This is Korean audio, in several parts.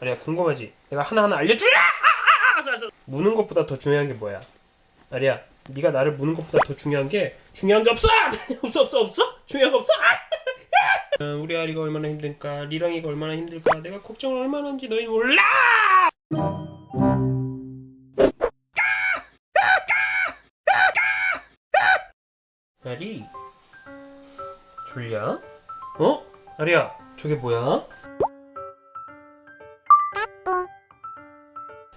아니야 궁금하지? 내가 하나하나 알려줄래? 아, 아, 무는 것보다 더 중요한 게 뭐야? 아리야 네가 나를 무는 것보다 더 중요한 게 중요한 게 없어! 없어 없어 없어? 중요한 거 없어? 아! 어, 우리 아리가 얼마나 힘든가 리랑이가 얼마나 힘들까 내가 걱정을 얼마나 하는지 너희 몰라! 아리 졸려? 어? 아리야 저게 뭐야?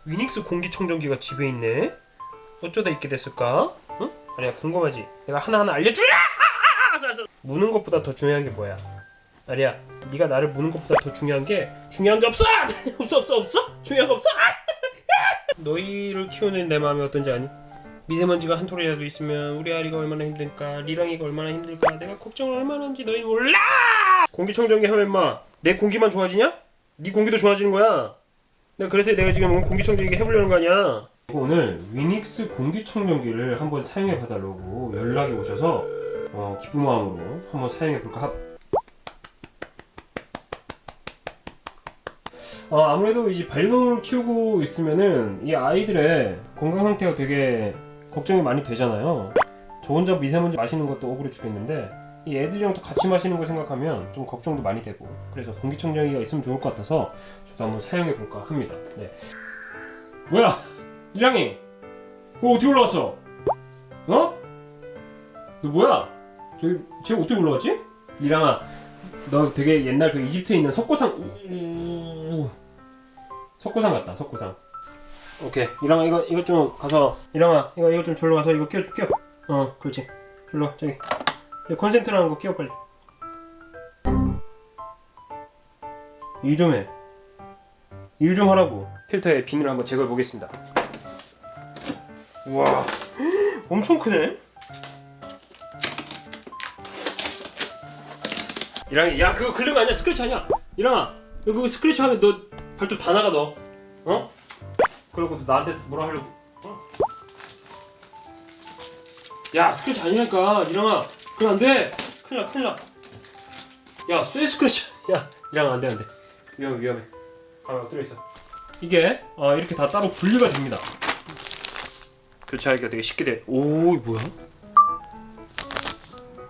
위닉스 공기청정기가 집에 있네? 어쩌다 있게 됐을까? 응? 아리야 궁금하지? 내가 하나하나 알려줄래? 아, 아, 알았어 무는 것보다 더 중요한 게 뭐야? 아리야 네가 나를 무는 것보다 더 중요한 게 중요한 게 없어! 없어 없어 없어? 중요한 거 없어? 아! 너희를 키우는 내 마음이 어떤지 아니? 미세먼지가 한 톨이라도 있으면 우리 아리가 얼마나 힘들까 리랑이가 얼마나 힘들까 내가 걱정을 얼마나 하는지 너희 몰라 공기청정기 하면 임마 내 공기만 좋아지냐? 네 공기도 좋아지는 거야 그래서 내가 지금 공기청정기 해보려는 거 아니야 오늘 위닉스 공기청정기를 한번 사용해 봐달라고 연락이 오셔서 어, 기쁜 마음으로 한번 사용해 볼까 합 어, 아무래도 이제 반려동물을 키우고 있으면은 이 아이들의 건강 상태가 되게 걱정이 많이 되잖아요. 저 혼자 미세먼지 마시는 것도 억울해 죽겠는데 이 애들이랑 또 같이 마시는 거 생각하면 좀 걱정도 많이 되고 그래서 공기청정기가 있으면 좋을 것 같아서 저도 한번 사용해 볼까 합니다. 네. 뭐야, 이랑이, 어 어떻게 올라왔어? 어? 너 뭐야? 저기 쟤 어떻게 올라왔지? 이랑아, 너 되게 옛날 그 이집트에 있는 석고상 우- 석고상 같다 석고상 오케이 이랑아 이거 이거 좀 가서 이랑아 이거 이거 좀 졸로 가서 이거 끼워 끼워 어 그렇지 와, 저기 이 콘센트라는 거 끼워 빨리. 일 좀 해. 일 좀 하라고. 필터에 비늘 한번 제거해 보겠습니다. 우와. 엄청 크네. 이랑이 야 그거 긁는 거 아니야? 스크래치 아니야? 이랑아 너 그거 스크래치 하면 너 발톱 다 나가 너. 어? 그러고 너 나한테 뭐라 하려고. 어? 야 스크래치 아니니까 이랑아 그럼 안돼. 큰일 나 큰일 나야쇠 스크래치 야 이랑아 안돼 안돼. 위험해 위험해. 가만 엎드려 있어. 이게 어, 이렇게 다 따로 분리가 됩니다. 교체하기가 되게 쉽게 돼오 뭐야?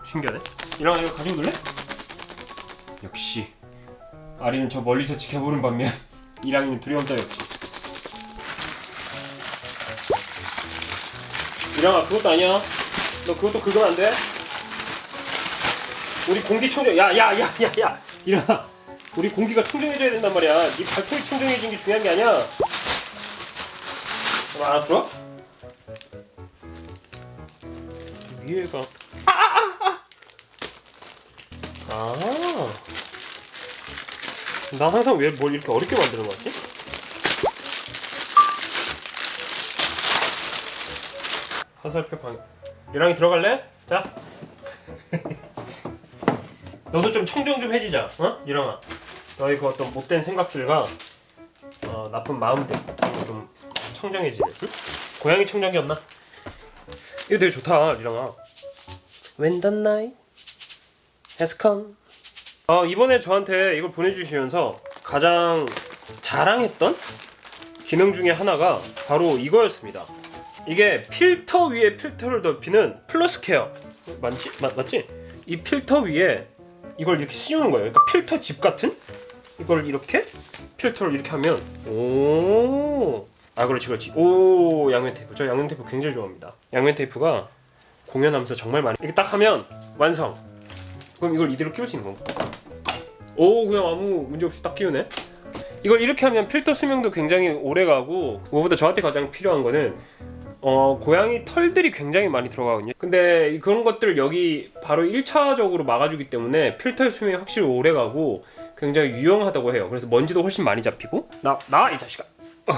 신기하네. 이랑아 이거 가지고 놀래? 역시. 아리는 저 멀리서 지켜보는 반면 이랑이는 두려움 따위 없지. 이랑아 그것도 아니야. 너 그것도 그건 안돼 우리 공기 청정 야야야야야 이랑아 우리 공기가 청정해져야 된단 말이야 네 발톱이 청정해지는 게 중요한 게 아니야 너 알았어? 위에가 아. 나 항상 왜 뭘 이렇게 어렵게 만드는 거지? 화살표 방. 얘랑이 들어갈래? 자. 너도 좀 청정 좀 해지자, 어? 유랑아. 너의 그 어떤 못된 생각들과 어, 나쁜 마음들 좀 청정해지네. 응? 고양이 청정기 없나? 이거 되게 좋다, 유랑아. When the night has come. 어, 이번에 저한테 이걸 보내주시면서 가장 자랑했던 기능 중에 하나가 바로 이거였습니다. 이게 필터 위에 필터를 덮이는 플러스 케어 맞지? 맞, 맞지? 이 필터 위에 이걸 이렇게 씌우는 거예요. 그러니까 필터 집 같은 이걸 이렇게 필터를 이렇게 하면 오. 아 그렇지 그렇지. 오 양면 테이프. 저 양면 테이프 굉장히 좋아합니다. 양면 테이프가 공연하면서 정말 많이 이렇게 딱 하면 완성. 그럼 이걸 이대로 끼울 수 있는 건가? 오 그냥 아무 문제 없이 딱 끼우네. 이걸 이렇게 하면 필터 수명도 굉장히 오래 가고 그거보다 저한테 가장 필요한 거는 어 고양이 털들이 굉장히 많이 들어가거든요. 근데 그런 것들을 여기 바로 1차적으로 막아주기 때문에 필터의 수명이 확실히 오래 가고 굉장히 유용하다고 해요. 그래서 먼지도 훨씬 많이 잡히고 나 나와 이 자식아. 어.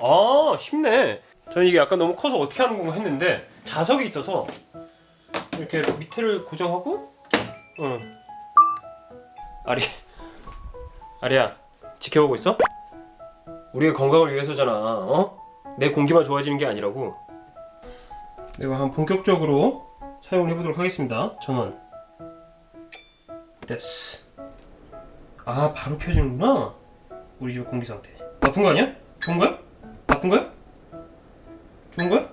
아 쉽네. 저는 이게 약간 너무 커서 어떻게 하는 건가 했는데 자석이 있어서 이렇게 밑에를 고정하고 응. 아리 아리야 지켜보고 있어? 우리의 건강을 위해서잖아 어? 내 공기만 좋아지는 게 아니라고 내가 한번 본격적으로 사용을 해보도록 하겠습니다 전원 됐어 아 바로 켜지는구나 우리 집 공기 상태 나쁜 거 아니야? 좋은 거야? 나쁜 거야? 좋은 거야?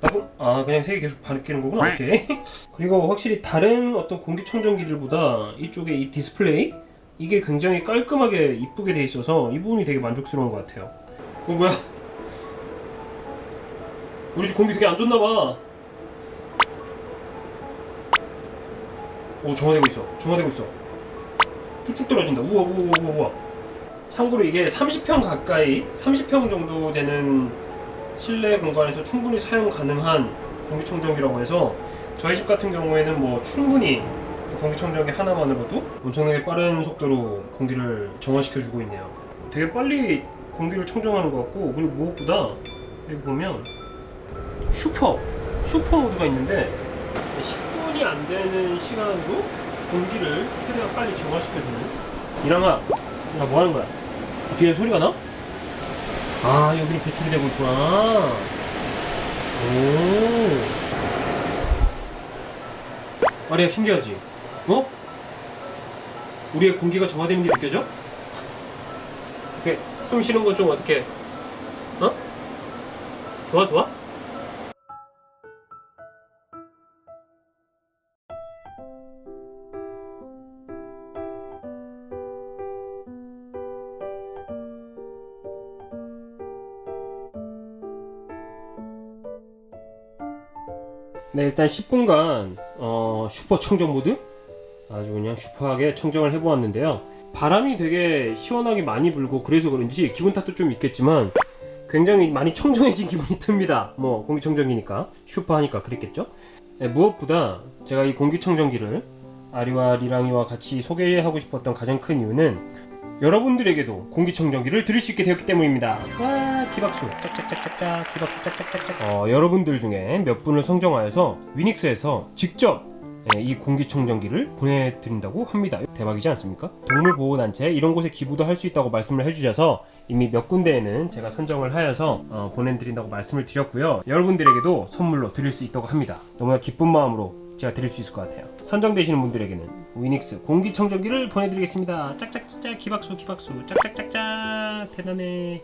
나쁜 아 그냥 색이 계속 바뀌는 거구나 오케이 그리고 확실히 다른 어떤 공기청정기들보다 이쪽에 이 디스플레이 이게 굉장히 깔끔하게 이쁘게 돼 있어서 이 부분이 되게 만족스러운 것 같아요 어 뭐야 우리 집 공기 되게 안 좋나 봐. 오 정화되고 있어. 정화되고 있어. 쭉쭉 떨어진다. 우와 우와 우와 우와, 우와. 참고로 이게 30평 가까이 30평 정도 되는 실내 공간에서 충분히 사용 가능한 공기청정기라고 해서 저희 집 같은 경우에는 뭐 충분히 공기청정기 하나만으로도 엄청나게 빠른 속도로 공기를 정화시켜주고 있네요. 되게 빨리 공기를 청정하는 것 같고 그리고 무엇보다 여기 보면 슈퍼 슈퍼 모드가 있는데 10분이 안 되는 시간으로 공기를 최대한 빨리 정화시켜주는 이랑아 나뭐 하는 거야? 뒤에 소리가 나? 아 여기로 배출이 되고 있구나 오 아리야 신기하지? 어? 우리의 공기가 정화되는 게 느껴져? 어떻게 숨 쉬는 건좀 어떻게 어? 좋아 좋아? 네 일단 10분간 어, 슈퍼 청정 모드 아주 그냥 슈퍼하게 청정을 해보았는데요. 바람이 되게 시원하게 많이 불고 그래서 그런지 기분 탓도 좀 있겠지만 굉장히 많이 청정해진 기분이 듭니다. 뭐 공기청정기니까. 슈퍼하니까 그랬겠죠? 네, 무엇보다 제가 이 공기청정기를 아리와 리랑이와 같이 소개하고 싶었던 가장 큰 이유는 여러분들에게도 공기청정기를 들을 수 있게 되었기 때문입니다. 와 기박수. 짝짝짝짝짝 기박수 짝짝짝짝. 어, 여러분들 중에 몇 분을 선정하여서 위닉스에서 직접 예, 이 공기청정기를 보내드린다고 합니다. 대박이지 않습니까? 동물보호단체 이런 곳에 기부도 할 수 있다고 말씀을 해주셔서 이미 몇 군데에는 제가 선정을 하여서 어, 보내드린다고 말씀을 드렸고요. 여러분들에게도 선물로 드릴 수 있다고 합니다. 너무나 기쁜 마음으로 제가 드릴 수 있을 것 같아요. 선정되시는 분들에게는 위닉스 공기청정기를 보내드리겠습니다. 짝짝짝짝 기박수 기박수 짝짝짝짝 대단해.